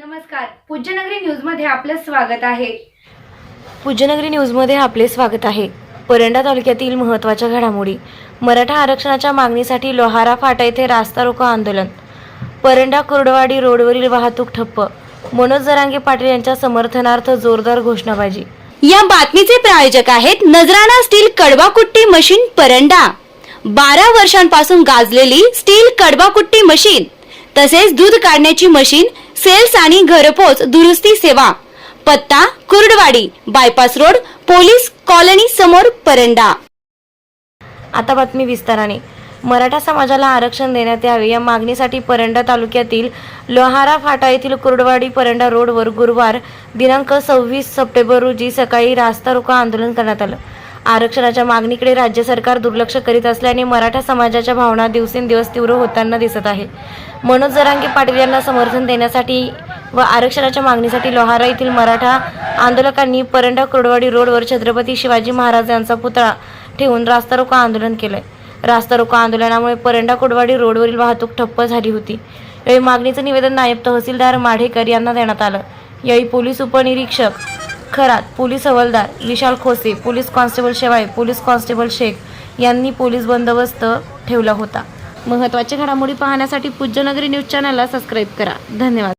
नमस्कार. पूज्यनगरी न्यूजमध्ये आपलं स्वागत आहे. पूज्यनगरी न्यूजमध्ये आपले स्वागत आहे. परंडा तालुक्यातील महत्त्वाच्या घडामोडी. मराठा आरक्षणाच्या मागणीसाठी लोहारा फाटा येथे रास्ता रोको आंदोलन. परंडा कुर्डवाडी रोडवरील वाहतूक ठप्प. मनोज जरांगे पाटील यांच्या समर्थनार्थ जोरदार घोषणाबाजी. या बातमीचे प्रायोजक आहेत नजराणा स्टील कडवाकुट्टी मशीन परंडा. बारा वर्षांपासून गाजलेली स्टील कडवाकुट्टी मशीन तसेच दूध काढण्याची मशीन सेल्स आणि घरपोच दुरुस्ती सेवा. पत्ता Kurduwadi bypass road police colony समोर परंडा. आता बातमी विस्ताराने. मराठा समाजाला आरक्षण देण्यात यावे या मागणीसाठी परंडा तालुक्यातील लोहारा फाटा येथील कुर्डवाडी परंडा रोडवर गुरुवार दिनांक सव्वीस सप्टेंबर रोजी सकाळी रास्ता रोको आंदोलन करण्यात आलं. आरक्षणाच्या मागणीकडे राज्य सरकार दुर्लक्ष करीत असल्याने मराठा समाजाच्या भावना दिवसेंदिवस तीव्र होताना दिसत आहे. मनोज जरांगे पाटील यांना समर्थन देण्यासाठी व आरक्षणाच्या मागणीसाठी लोहारा येथील मराठा आंदोलकांनी परंडा कुरडवाडी रोडवर छत्रपती शिवाजी महाराज यांचा पुतळा ठेवून रास्ता रोको आंदोलन केलंय. रास्ता रोको आंदोलनामुळे परंडा कुडवाडी रोडवरील वाहतूक ठप्प झाली होती. यावेळी मागणीचं निवेदन नायब तहसीलदार माढेकर यांना देण्यात आलं. यावेळी पोलीस उपनिरीक्षक खरात पोलीस हवालदार Vishal Khose police constable Shewale police constable Shaikh यांनी पोलीस बंदोबस्त ठेवला होता. महत्त्वाच्या घडामोडी पाहण्यासाठी पूज्यनगरी न्यूज चॅनलला सबस्क्राईब करा. धन्यवाद.